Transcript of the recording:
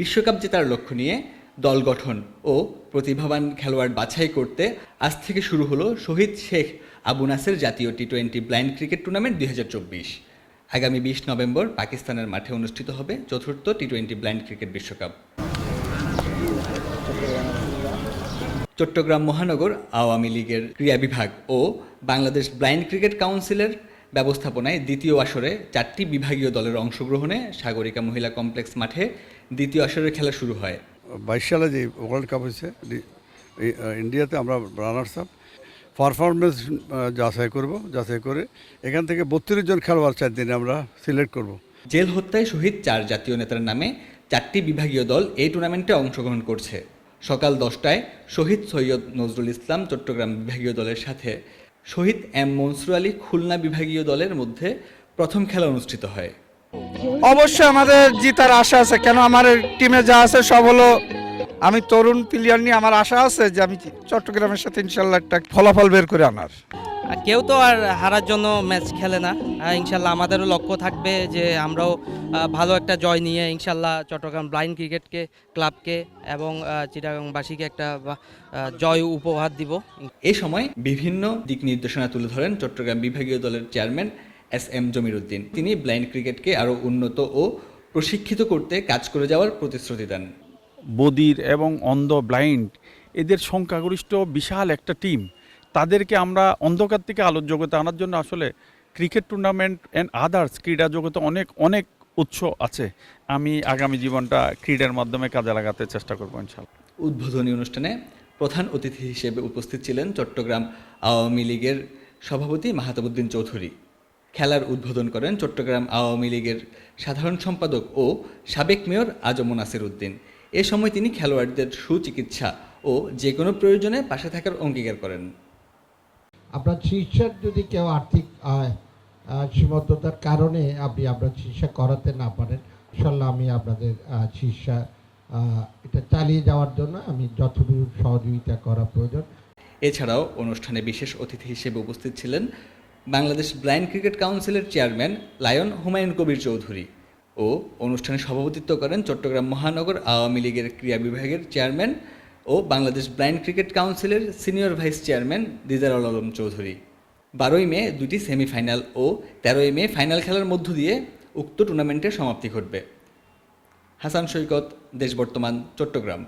বিশ্বকাপ জেতার লক্ষ্য নিয়ে দল গঠন ও প্রতিভাবান খেলোয়াড় বাছাই করতে আজ থেকে শুরু হলো শহীদ শেখ আবু নাসের জাতীয় T twenty blind cricket tournament দুই হাজার চব্বিশ। আগামী বিশ নভেম্বর পাকিস্তানের মাঠে অনুষ্ঠিত হবে চতুর্থ টি টোয়েন্টি ব্লাইন্ড ক্রিকেট বিশ্বকাপ। চট্টগ্রাম মহানগর আওয়ামী লীগের ক্রীড়া বিভাগ ও বাংলাদেশ ব্লাইন্ড ক্রিকেট কাউন্সিলের ব্যবস্থাপনায় দ্বিতীয় আসরে চারটি বিভাগীয় দলের অংশগ্রহণে সাগরিকা মহিলা কমপ্লেক্স মাঠে দ্বিতীয় আসরের খেলা শুরু হয়। বাইশ সালে যে ওয়ার্ল্ড কাপ হয়েছে ইন্ডিয়াতে আমরা রানার্স আপ পারফরমেন্স যাচাই করব যাচাই করে এখান থেকে বত্রিশ জন খেলোয়াড় চার দিনে আমরা সিলেক্ট করব। জেল হত্যায় শহীদ চার জাতীয় নেতার নামে চারটি বিভাগীয় দল এই টুর্নামেন্টে অংশগ্রহণ করছে। সকাল দশটায় শহীদ সৈয়দ নজরুল ইসলাম চট্টগ্রাম বিভাগীয় দলের সাথে। শহীদ এম মনসুর আলী খুলনা বিভাগীয় দলের মধ্যে প্রথম খেলা অনুষ্ঠিত হয়। অবশ্যই আমাদের জিতার আশা আছে। কেন আমার টিমে যা আছে সব হলো আমি তরুণ প্লেয়ার নিয়ে আমার আশা আছে যে আমি চট্টগ্রামের সাথে ইনশাল্লাহ একটা ফলাফল বের করে আনার। কেউ তো আর হারার জন্য ম্যাচ খেলে না। ইনশাল্লাহ আমাদেরও লক্ষ্য থাকবে যে আমরাও ভালো একটা জয় নিয়ে ইনশাল্লাহ চট্টগ্রাম ব্লাইন্ড ক্রিকেটকে ক্লাবকে এবং চিটাগাংবাসীকে একটা জয় উপহার দিব। এ সময় বিভিন্ন দিক নির্দেশনা তুলে ধরেন চট্টগ্রাম বিভাগীয় দলের চেয়ারম্যান এস এম জমির উদ্দিন তিনি ব্লাইন্ড ক্রিকেটকে আরও উন্নত ও প্রশিক্ষিত করতে কাজ করে যাওয়ার প্রতিশ্রুতি দেন। বদির এবং অন্ধ ব্লাইন্ড এদের সংখ্যাগরিষ্ঠ বিশাল একটা টিম তাদেরকে আমরা অন্ধকার থেকে আলোর জগতে আনার জন্য আসলে ক্রিকেট টুর্নামেন্ট অ্যান্ড আদার্স ক্রীড়া জগতে অনেক অনেক উৎস আছে। আমি আগামী জীবনটা ক্রীড়ার মাধ্যমে কাজে লাগাতে চেষ্টা করব ইনশাল্লাহ উদ্বোধনী অনুষ্ঠানে প্রধান অতিথি হিসেবে উপস্থিত ছিলেন চট্টগ্রাম আওয়ামী লীগের সভাপতি মাহাতাবুদ্দিন চৌধুরী। খেলার উদ্বোধন করেন চট্টগ্রাম আওয়ামী লীগের সাধারণ সম্পাদক ও সাবেক মেয়র আজম নাসির উদ্দিন। এ সময় তিনি খেলোয়াড়দের সুচিকিৎসা ও যে কোনো প্রয়োজনে পাশে থাকার অঙ্গীকার করেন। আপনার চিকিৎসার যদি কেউ আর্থিক সীমাবদ্ধতার কারণে আপনি আপনার চিকিৎসা করাতে না পারেন ইনশাল্লাহ আমি আপনাদের চিকিৎসা এটা চালিয়ে যাওয়ার জন্য আমি যতদূর সহযোগিতা করা প্রয়োজন। এছাড়াও অনুষ্ঠানে বিশেষ অতিথি হিসেবে উপস্থিত ছিলেন বাংলাদেশ ব্লাইন্ড ক্রিকেট কাউন্সিলের চেয়ারম্যান লায়ন হুমায়ুন কবির চৌধুরী ও অনুষ্ঠানে সভাপতিত্ব করেন চট্টগ্রাম মহানগর আওয়ামী লীগের ক্রীড়া বিভাগের চেয়ারম্যান ও বাংলাদেশ ব্লাইন্ড ক্রিকেট কাউন্সিলের senior vice chairman Didarul Alam Chowdhury. বারোই মে দুটি সেমিফাইনাল ও তেরোই মে ফাইনাল খেলার মধ্য দিয়ে উক্ত টুর্নামেন্টের সমাপ্তি ঘটবে। হাসান সৈকত, দেশ বর্তমান, চট্টগ্রাম।